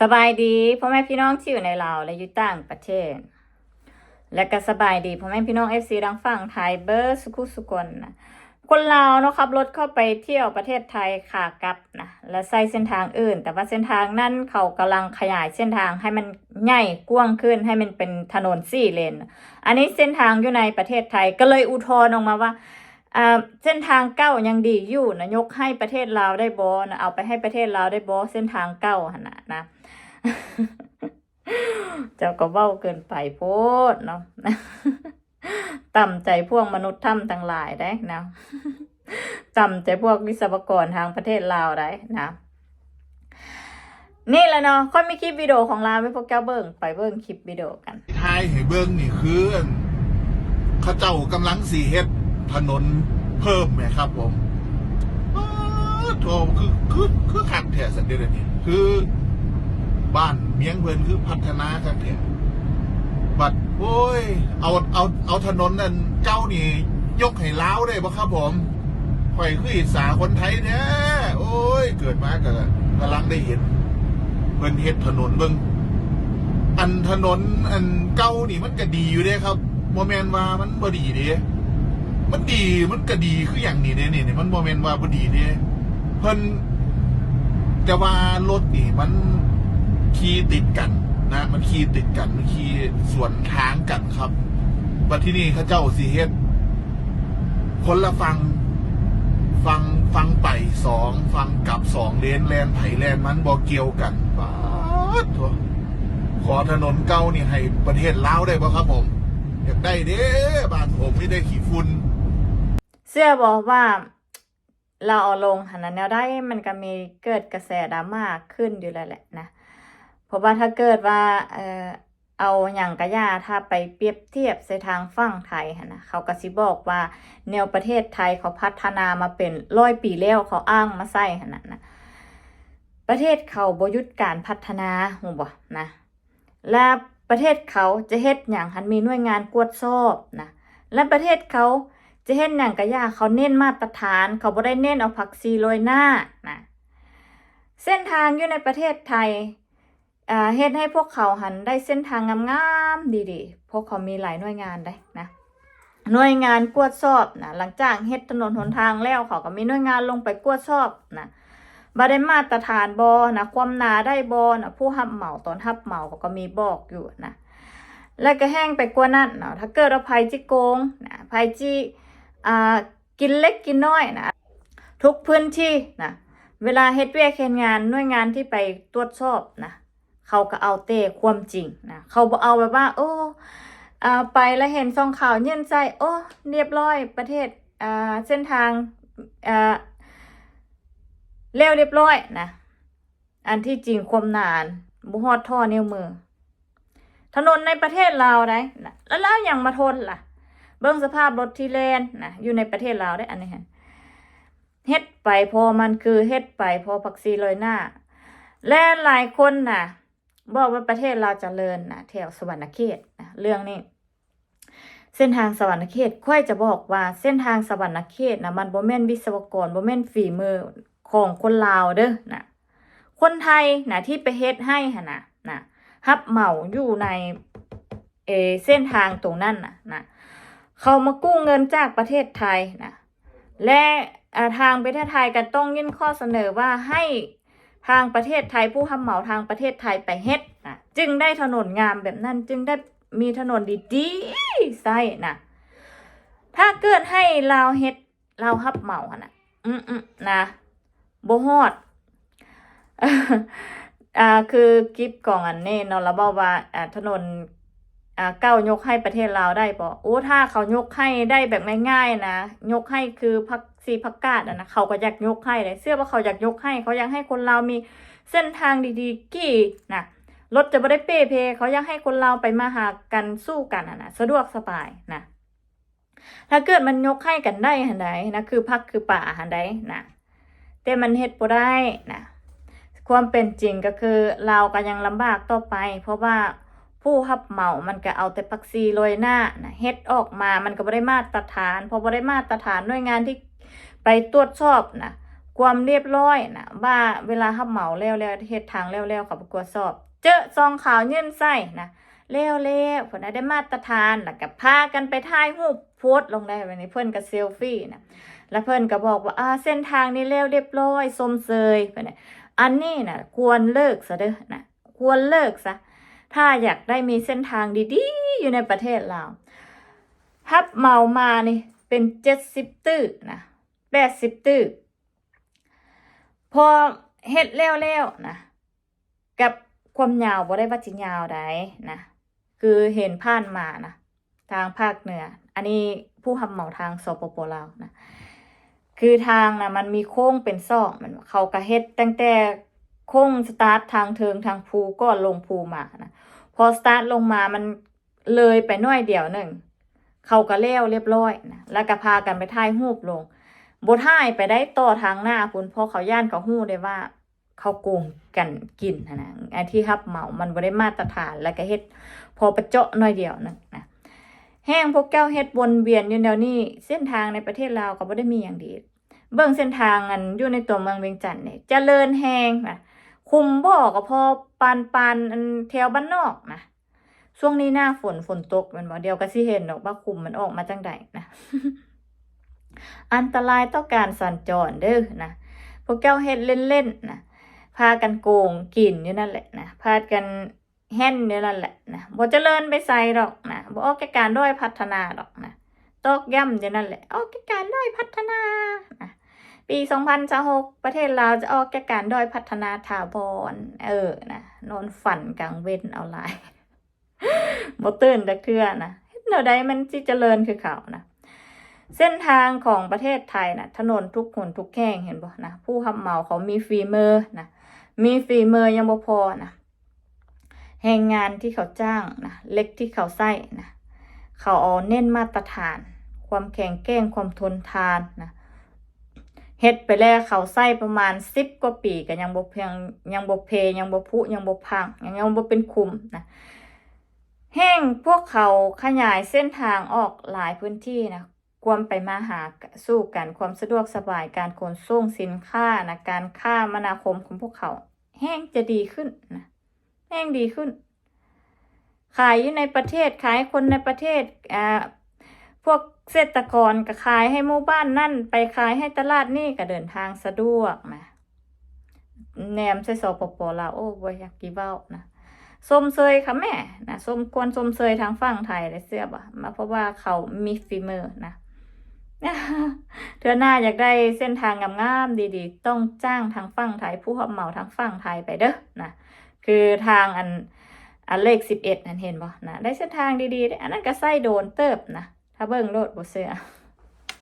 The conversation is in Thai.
สบายดีพ่อแม่พี่น้องที่อยู่ในลาวและอยู่ต่างประเทศ และก็สบายดีพ่อแม่พี่น้องเอฟซีดังฝั่งไทยเบอร์สุขุสุกนนะคนลาวเนาะขับรถเข้าไปเที่ยวประเทศไทยขากลับนะและใช้เส้นทางอื่น แต่ว่าเส้นทางนั้นเขากำลังขยายเส้นทางให้มันใหญ่กว้างขึ้นให้มันเป็นถนนสี่เลน อันนี้เส้นทางอยู่ในประเทศไทยก็เลยอุทธรณ์ออกมาว่า เส้นทางเก้ายังดีอยู่นะยกให้ประเทศลาวได้บอนะเอาไปให้ประเทศลาวได้บอเส้นทางเก้าหนะนะเจ้าก็เว้าเกินไปโพดเนาะต่ำใจพวกมนุษย์ถ้ำทั้งหลายได้นะต่ำใจพวกวิศวกรทางประเทศลาวได้นะนี่แหละเนาะค่อยมีคลิปวิดีโอของลาวไว้พวกเจ้าเบิ่งไปเบิ่งคลิปวิดีโอกันทายให้เบิ้งนี่คืออันเขาเจ้ากำลังสีเฮ็ด ถนนเพิ่มไหมครับผมอ้าวโถคือคือคือขัดแถสันเดียวนี่คือบ้านเมียงเพิ่นคือพัฒนาขัดแถบัดโอ้ย เอาเอาเอาถนนนั่นเก้านี่ ยกให้ล้าวได้ปะครับผมข่อยคืออิสาคนไทยเนี่ยโอ้ย เกิดมาก็กำลังได้เห็นเพิ่นเฮ็ดถนนเบิ่งอันถนนอันเก่านี่มันก็ดีอยู่เด้ครับโมเมนต์ว่ามันบ่ดีเด้ มันดีมันก็ดีคืออย่างนี้เนี่ยนี่มันโมเมนต์ว่าบ่ดีเด้เพิ่นแต่ว่ารถนี่มันขี่ติดกันนะ มันขี่ติดกันมันขี่สวนทางกันครับบัดที่นี่เขาเจ้าสิเฮ็ดคนละฟังฟังฟังไปสองฟังกลับสองเลนแลนไผแลนมันบ่เกี่ยวกันป๊าดโถขอถนนเก่านี่ให้ประเทศลาวได้ป่ะครับผม อยากได้เด้บ้านผมไม่ได้ขี่ฝุ่น เสื้อบอกว่าเราเอาลงหันนั้นแนวได้มันก็มีเกิดกระแสดราม่าขึ้นอยู่แล้วแหละนะเพราะว่าถ้าเกิดว่าเออเอาอย่างกระยาถ้าไปเปรียบเทียบใส่ทางฝั่งไทยนะเขาก็สิบอกว่า แนวประเทศไทยเขาพัฒนามาเป็นร้อยปีแล้วเขาอ้างมาใส่หันนะนะประเทศเขาบยุดการพัฒนาหูบ่นะและประเทศเขาจะเฮ็ดอย่างหันมีหน่วยงานกวดสอบนะและประเทศเขา จะเฮ็ดอย่างกะยาเขาเน้นมาตรฐาน เขาบ่ได้เน้นเอาผักซีโรยหน้านะเส้นทางอยู่ในประเทศไทยเฮ็ดให้พวกเขาหันได้เส้นทางงามๆดีๆ พวกเขามีหลายหน่วยงานได้นะหน่วยงานกวดสอบนะหลังจากเฮ็ดถนนหนทางแล้วเขาก็มีหน่วยงานลงไปกวดสอบนะบ่ได้มาตรฐานบอนะความหนาได้บอนะผู้รับเหมาตอนรับเหมาเขาก็มีบอกอยู่นะและก็แห้งไปกว่านั้นเนาะถ้าเกิดว่าภัยจิโกงนะภัยจิอ่า กินเล็กกินน้อยนะทุกพื้นที่นะเวลาเฮ็ดเวียกเฮ็ดงานหน่วยงานที่ไปตรวจสอบนะเขาก็เอาเต้ความจริงนะเขาบ่เอาแบบว่า โอ้อ่าไปแล้วเห็นซองข่าวเย็นใจโอ้เรียบร้อยประเทศอ่าเส้นทางอ่าเร็วเรียบร้อยนะอันที่จริงความนานบุฮอดท่อเนิ้วมือ ถนนในประเทศลาได้นะแล้วแล้วอย่างมาทนล่ะ เบิ่งสภาพรถที่แลนนะอยู่ในประเทศลาวได้อันนี้ฮะเฮ็ดไปพอมันคือเฮ็ดไปพอผักซีลอยหน้า และหลายคนน่ะ บอกว่าประเทศเราจเจริญนะแถวสวรรณเขตนะเรื่องนี้เส้นทางสวรรณเขตค่อยจะบอกว่าเส้นทางสวรรณเขตนะมันบ่แม่นวิศวกรบ่แม่นฝีมือของคนลาวเด้อนะคนไทยนะที่ไปเฮ็ดให้หนะนะฮับเหมาอยู่ในเออเส้นทางตรงนั้นนะนะ เขามากู้เงินจากประเทศไทยนะและทางประเทศไทยก็ต้องยื่นข้อเสนอว่าให้ทางประเทศไทยผู้รับเหมาทางประเทศไทยไปเฮ็ดนะจึงได้ถนนงามแบบนั้นจึงได้มีถนนดีๆใส่นะถ้าเกิดให้ลาวเฮ็ดลาวรับเหมาอะนะอืมๆนะบฮอดอ่าคือคลิปกองอันนี้เนาะแล้วบอกว่าอ่าถนน เก้ายกให้ประเทศลาวได้บ่โอ้ถ้าเขายกให้ได้แบบง่ายๆนะ ยกให้คือพักซีพักกาดนะเขาก็อยากยกให้เลยเสื้อว่าเขาอยากยกให้ เขาอยากให้คนลาวมีเส้นทางดีๆกี่นะรถจะบ่ได้เป้เพเขาอยากให้คนลาวไปมาหากันสู้กันนะสะดวกสบายนะถ้าเกิดมันยกให้กันได้หันใดนะคือพักคือป่าหันใดนะแต่มันเฮ็ดบ่ได้นะความเป็นจริงก็คือเราก็ยังลำบากต่อไป เพราะว่า ผู้รับเหมามันก็เอาแต่ปักซีโรยหน้านะเฮ็ดออกมามันก็บ่ได้มาตรฐานพอบ่ได้มาตรฐานหน่วยงานที่ไปตรวจสอบนะความเรียบร้อยนะว่าเวลาเขาเหมาแล้วแล้วเฮ็ดทางแล้วแล้วเขาไปตรวจสอบ เจอซองขาวยื่นใส่นะแล้วแล้วผลได้มาตรฐานแล้วก็พากันไปถ่ายรูปโพสลงได้วันนี้เพิ่นก็เซลฟี่นะแล้วเพิ่นก็บอกว่าอ่าเส้นทางนี้แล้วเรียบร้อยสมเสยเพิ่นน่ะอันนี้นะควรเลิกซะเด้อนะควรเลิกซะ ถ้าอยากได้มีเส้นทางดีๆ อยู่ในประเทศลาวฮับเมามานี่เป็นเจ็ดสิบตื้อนะแปดสิบตื้อพอเฮ็ดแล้วๆนะกับความยาวบ่ได้ว่าสิยาวใดนะคือเห็นผ่านมานะทางภาคเหนือ อันนี้ผู้ทำเหมาทางสปปลาวนะคือทางนะมันมีโค้งเป็นซอกมันเขาก็เฮ็ดตั้งแต่ คงสตาร์ททางเทิงทางภูก็ลงภูมานะพอสตาร์ทลงมามันเลยไปน้อยเดียวหนึ่งเขาก็เลี้ยวเรียบร้อยนะแล้วก็พากันไปถ่ายรูปลงบถ่ายไปได้ต่อทางหน้าพุ่นเพราะเขาย่านเขาหู้ได้ว่า เขาโกงกันกินนะไอ้ที่ฮับเหมามันบ่ได้มาตรฐานแล้วก็เฮ็ด พอประเจาะน้อยเดียวหนึงนะแห้งพวกแก้วเฮ็ดวนเวียนอยู่แนวนี้เส้นทางในประเทศลาวก็บ่ได้มีอย่างดี เบิ่งเส้นทางอันอยู่ในตัวเมืองเวียงจันทน์เนี่ยเจริญแฮงนะ คุมบ่อก็พอปานปานแถวบ้านนอกนะช่วงนี้หน้าฝนฝนตกมันบ่เดียวก็สิเห็นดอกว่าคุมมันออกมาจังใดนะ อันตรายต่อการสัญจรเด้อนะพวกเจ้าเฮ็ดเล่นๆนะพากันโกงกินอยู่นั่นแหละนะพากันแห่นอยู่นั่นแหละนะบ่เจริญไปใส่ดอกนะบ่ออกแก่การด้อยพัฒนาดอกนะตอกย้ำอยู่นั่นแหละออกแก่การด้อยพัฒนานะ ปี 2026ประเทศลาวจะออกแก่การด้อยพัฒนาถาวรเออนะนอนฝันกลางเว้นเอาหลายบ่ตื่นจักเทื่อนะเฮ็ดแนวใดมันสิเจริญคือเขานะเส้นทางของประเทศไทยนะถนนทุกหนทุกแห่งเห็นบ่นะผู้รับเหมาเขามีฝีมือนะมีฝีมือยังบ่พอนะแรงงานที่เขาจ้างนะเล็กที่เขาใส่นะเขาเอาเน้นมาตรฐาน ความแข็งแกร่งความทนทานนะ เฮ็ดไปแล้วเขาใส่ประมาณสิบกว่าปีก็ยังบ่เพียงยังบ่เพยังบ่พุยังบ่พังยังยังบ่เป็นคุมนะแห้งพวกเขาขยายเส้นทางออกหลายพื้นที่นะความไปมาหาสู่กันความสะดวกสบายการขนส่งสินค้านะการค้ามนาคมของพวกเขา แห้งจะดีขึ้นนะแห้งดีขึ้น ขายอยู่ในประเทศขายคนในประเทศอ่าพวก เกษตรกรก็ขายให้หมู่บ้านนั่นไปขายให้ตลาดนี่ก็เดินทางสะดวกนะแหนมใส่สปปลาวโอ้บ่อยากกี่เว้านะส้มเซยค่ะแม่นะส้มควรส้มเซยทางฝั่งไทยเลยเสียบ่ะมาเพราะว่าเขามีฝีมือนะเธอหน้าอยากได้เส้นทางงามๆดีๆ ต้องจ้างทางฝั่งไทย ผู้รับเหมาทางฝั่งไทยไปเด้อนะคือทางอันอันเลขสิบเอ็ดนั่นเห็นบ่นะได้เส้นทางดีๆเด้อันนั้นก็ใส่โดนเติบนะ ถ้าเบิ่งโลดบ่เสือ